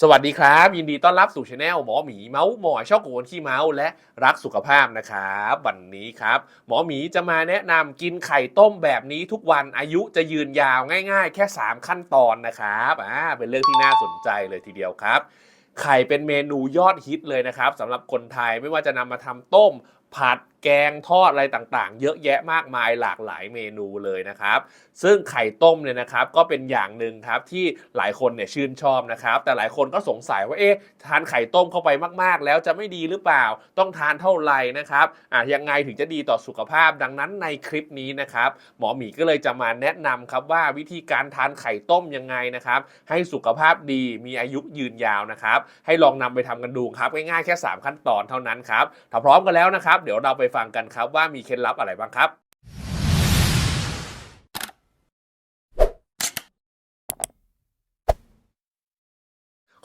สวัสดีครับ ยินดีต้อนรับสู่ช anel หมอหมีเมาส์หมอชอบโกนขี้เมาส์และรักสุขภาพนะครับวันนี้ครับ หมอหมีจะมาแนะนำกินไข่ต้มแบบนี้ทุกวันอายุจะยืนยาวง่าย ๆ แค่ 3 ขั้นตอนนะครับอ่าเป็นเรื่องที่น่าสนใจเลยทีเดียวครับ ไข่เป็นเมนูยอดฮิตเลยนะครับสำหรับคนไทยไม่ว่าจะนำมาทำต้มผัด แกงทอดอะไรต่างๆ เยอะแยะมากมายหลากหลายเมนูเลยนะครับ ซึ่งไข่ต้มเนี่ยนะครับก็เป็นอย่างหนึ่งครับที่หลายคนเนี่ยชื่นชอบนะครับ แต่หลายคนก็สงสัยว่าเอ๊ะทานไข่ต้มเข้าไปมากๆ แล้วจะไม่ดีหรือเปล่า ต้องทานเท่าไหร่นะครับอะยังไงถึงจะดีต่อสุขภาพ ดังนั้นในคลิปนี้นะครับ หมอหมีก็เลยจะมาแนะนำครับว่าวิธีการทานไข่ต้มยังไงนะครับ ให้สุขภาพดีมีอายุยืนยาวนะครับ ให้ลองนำไปทำกันดูครับง่ายๆแค่ 3 ขั้นตอนเท่านั้นครับถ้าพร้อมกันแล้วนะครับ เดี๋ยวเราไปฟังกันครับว่ามีเคล็ดลับอะไรบ้างครับ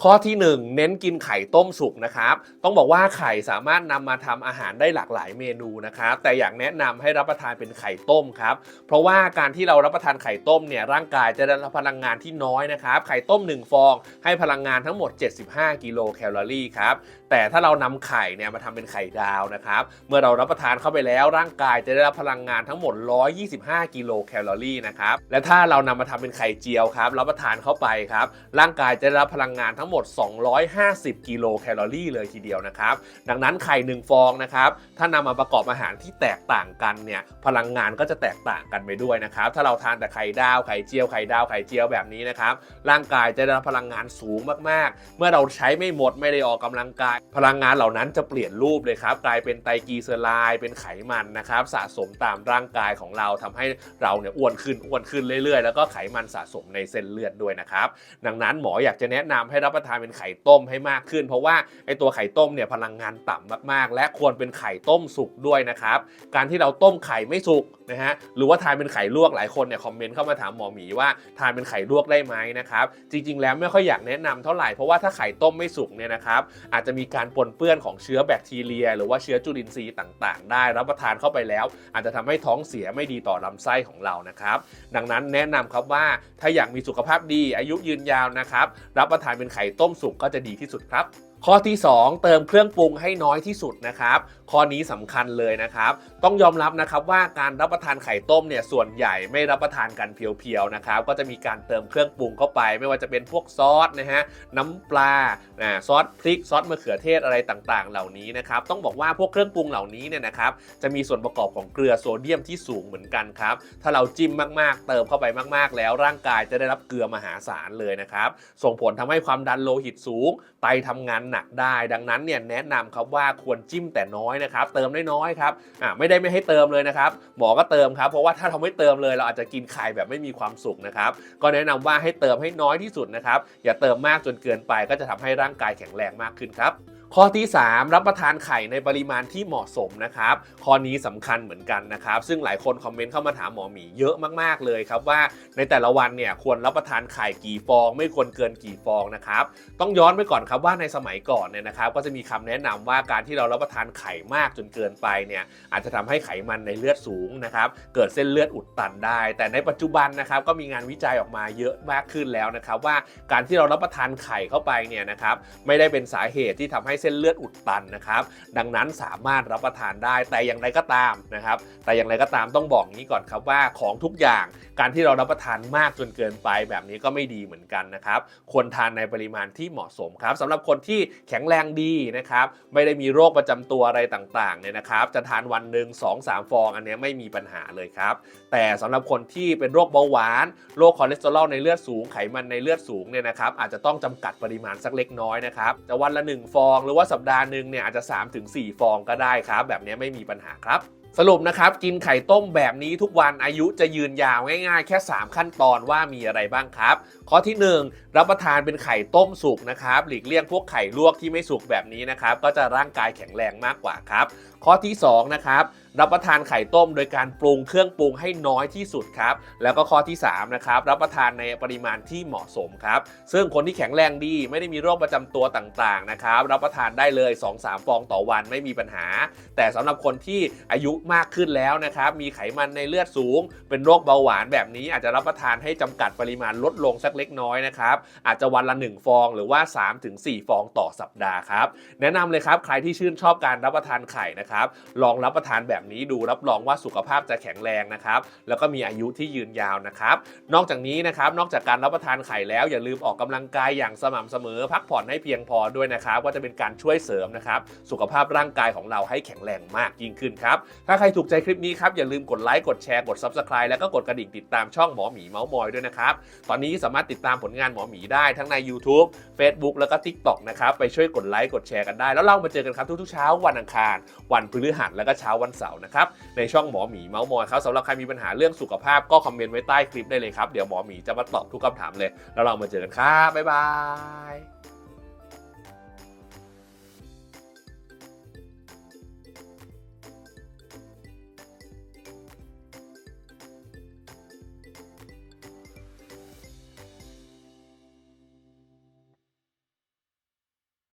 ข้อที่ 1 เน้นกินไข่ต้มสุกนะครับ ต้องบอกว่าไข่สามารถนำมาทำอาหารได้หลากหลายเมนูนะครับ แต่อยากแนะนำให้รับประทานเป็นไข่ต้มครับ เพราะว่าการที่เรารับประทานไข่ต้มเนี่ยร่างกายจะได้รับพลังงานที่น้อยนะครับ ไข่ต้ม 1 ฟอง ให้พลังงานทั้งหมด 75 กิโลแคลอรี่ครับ แต่ถ้าเรานำไข่เนี่ยมาทำเป็นไข่ดาวนะครับ เมื่อเรารับประทานเข้าไปแล้วร่างกายจะได้รับพลังงานทั้งหมด 125 กิโลแคลอรี่นะครับ และถ้าเรานำมาทำเป็นไข่เจียวครับ รับประทานเข้าไปครับ ร่างกายจะได้รับพลังงานทั้งหมด 250 กิโลแคลอรี่เลยทีเดียวนะครับ ดังนั้นไข่ 1 ฟองนะครับ ถ้านำมาประกอบอาหารที่แตกต่างกันเนี่ย พลังงานก็จะแตกต่างกันไปด้วยนะครับ ถ้าเราทานแต่ไข่ดาว ไข่เจียว ไข่ดาว ไข่เจียวแบบนี้นะครับ ร่างกายจะได้รับพลังงานสูงมากๆ เมื่อเราใช้ไม่หมดไม่ได้ออกกำลังกาย พลังงานเหล่านั้นจะเปลี่ยนรูปเลยครับ กลายเป็นไตรกลีเซอไรด์ เป็นไขมันนะครับ สะสมตามร่างกายของเราทำให้เราเนี่ยอ้วนขึ้น อ้วนขึ้นเรื่อยๆ แล้วก็ไขมันสะสมในเส้นเลือดด้วยนะครับ ดังนั้นหมออยากจะแนะนำให้รับประทานเป็นไข่ต้มให้มากขึ้น เพราะว่าไอตัวไข่ต้มเนี่ยพลังงานต่ำมากๆ และควรเป็นไข่ต้มสุกด้วยนะครับ การที่เราต้มไข่ไม่สุก นะฮะหรือว่าทานเป็นไข่ลวกหลายคนเนี่ยคอมเมนต์เข้ามาถามหมอหมีว่าทานเป็นไข่ลวกได้ไหมนะครับจริง ๆ แล้วไม่ค่อยอยากแนะนำเท่าไหร่เพราะว่าถ้าไข่ต้มไม่สุกเนี่ยนะครับอาจจะมีการปนเปื้อนของเชื้อแบคทีเรีย หรือว่าเชื้อจุลินทรีย์ต่างๆ ได้รับประทานเข้าไปแล้ว อาจจะทำให้ท้องเสียไม่ดีต่อลำไส้ของเรานะครับดังนั้นแนะนำครับว่าถ้าอยากมีสุขภาพดีอายุยืนยาวนะครับรับประทานเป็นไข่ต้มสุกก็จะดีที่สุดครับ ข้อที่ 2 เติมเครื่องปรุงให้น้อยที่สุดนะครับ ข้อนี้สำคัญเลยนะครับ ต้องยอมรับนะครับว่าการรับประทานไข่ต้มเนี่ยส่วนใหญ่ไม่รับประทานกันเพียวๆนะครับ ก็จะมีการเติมเครื่องปรุงเข้าไป ไม่ว่าจะเป็นพวกซอสนะฮะน้ำปลานะซอสพริกซอสมะเขือเทศอะไรต่างๆ เหล่านี้นะครับต้องบอกว่าพวกเครื่องปรุงเหล่านี้เนี่ยนะครับจะมีส่วนประกอบของเกลือโซเดียมที่สูงเหมือนกันครับถ้าเราจิ้มมากๆ เติมเข้าไปมากๆ แล้วร่างกายจะได้รับเกลือมหาศาลเลยนะครับส่งผลทำให้ความดันโลหิตสูงไตทำงานหนักได้ ดังนั้นเนี่ยแนะนำครับว่าควรจิ้มแต่น้อยนะครับ เติมน้อยๆครับอ่าไม่ได้ไม่ให้เติมเลยนะครับหมอก็เติมครับเพราะว่าถ้าเราไม่เติมเลย เราอาจจะกินไข่แบบไม่มีความสุขนะครับก็แนะนำว่าให้เติมให้น้อยที่สุดนะครับอย่าเติมมากจนเกินไปก็จะทำให้ร่างกายแข็งแรงมากขึ้นครับ ข้อที่ 3 รับประทานไข่ในปริมาณที่เหมาะสมนะครับ ข้อนี้สำคัญเหมือนกันนะครับ ซึ่งหลายคนคอมเมนต์เข้ามาถามหมอหมีเยอะมากๆเลยครับว่าในแต่ละวันเนี่ยควรรับประทานไข่กี่ฟอง ไม่ควรเกินกี่ฟองนะครับ ต้องย้อนไปก่อนครับว่าในสมัยก่อนเนี่ยนะครับ ก็จะมีคำแนะนำว่าการที่เรารับประทานไข่มากจนเกินไปเนี่ยอาจจะทำให้ไขมันในเลือดสูงนะครับเกิดเส้นเลือดอุดตันได้ แต่ในปัจจุบันนะครับก็มีงานวิจัยออกมาเยอะมากขึ้นแล้วนะครับว่าการที่เรารับประทานไข่เข้าไปเนี่ยนะครับไม่ได้เป็นสาเหตุที่ทำให้เส้นเลือดอุดตันนะครับ ดังนั้นสามารถรับประทานได้แต่อย่างไรก็ตามนะครับ แต่อย่างไรก็ตามต้องบอกงี้ก่อนครับว่าของทุกอย่างการที่เรารับประทานมากจนเกินไปแบบนี้ก็ไม่ดีเหมือนกันนะครับควรทานในปริมาณที่เหมาะสมครับสำหรับคนที่แข็งแรงดีนะครับ ไม่ได้มีโรคประจำตัวอะไรต่างๆเนี่ยนะครับ จะทานวันหนึ่ง2-3 ฟอง อันนี้ไม่มีปัญหาเลยครับ แต่สำหรับคนที่เป็นโรคเบาหวานโรคคอเลสเตอรอลในเลือดสูงไขมันในเลือดสูงเนี่ยนะครับอาจจะต้องจำกัดปริมาณสักเล็กน้อยนะครับจะวันละ 1 ฟองหรือว่าสัปดาห์หนึ่งเนี่ยอาจจะ 3-4 ฟองก็ได้ครับ แบบนี้ไม่มีปัญหาครับสรุปนะครับ กินไข่ต้มแบบนี้ทุกวันอายุจะยืนยาวง่ายๆ แค่ 3 ขั้นตอนว่ามีอะไรบ้างครับ ข้อที่ 1 รับประทานเป็นไข่ต้มสุกนะครับ หลีกเลี่ยงพวกไข่ลวกที่ไม่สุกแบบนี้นะครับ ก็จะร่างกายแข็งแรงมากกว่าครับ ข้อที่ 2 นะครับ รับประทานไข่ต้มโดยการปรุงเครื่องปรุงให้น้อยที่สุดครับ แล้วก็ข้อที่3นะครับรับประทานในปริมาณที่เหมาะสมครับ ซึ่งคนที่แข็งแรงดีไม่ได้มีโรคประจำตัวต่างๆนะครับรับประทานได้เลย 2-3 ฟองต่อวันไม่มีปัญหา แต่สำหรับคนที่อายุมากขึ้นแล้วนะครับ มีไขมันในเลือดสูง เป็นโรคเบาหวานแบบนี้ อาจจะรับประทานให้จำกัดปริมาณลดลงสักเล็กน้อยนะครับ อาจจะวันละ 1 ฟองหรือว่า 3-4 ฟองต่อสัปดาห์ครับ แนะนำเลยครับ ใครที่ชื่นชอบการรับประทานไข่นะครับ ลองรับประทานแบบนี้ดูรับรองว่าสุขภาพจะแข็งแรงนะครับ แล้วก็มีอายุที่ยืนยาวนะครับ นอกจากนี้นะครับ นอกจากการรับประทานไข่แล้วอย่าลืมออกกำลังกายอย่างสม่ำเสมอ พักผ่อนให้เพียงพอด้วยนะครับ ก็จะเป็นการช่วยเสริมนะครับ สุขภาพร่างกายของเราให้แข็งแรงมากยิ่งขึ้นครับถ้าใครถูกใจคลิปนี้ครับ อย่าลืมกดไลค์ กดแชร์ กด Subscribe แล้วก็กดกระดิ่งติดตามช่องหมอหมีเมาส์มอยด้วยนะครับ ตอนนี้สามารถติดตามผลงานหมอหมีได้ทั้งใน YouTube Facebook แล้วก็ TikTok นะครับ ไปช่วยกดไลค์ กดแชร์กันได้ แล้วเรามาเจอกันครับทุกๆเช้าวันอังคาร วันพฤหัสแล้วก็เช้าวันเสาร์นะครับในช่องหมอหมีเมาส์มอยครับสำหรับใครมีปัญหาเรื่องสุขภาพก็คอมเมนต์ไว้ใต้คลิปได้เลยครับเดี๋ยวหมอหมีจะมาตอบทุกคำถามเลย แล้วเรามาเจอกันครับบ๊ายบาย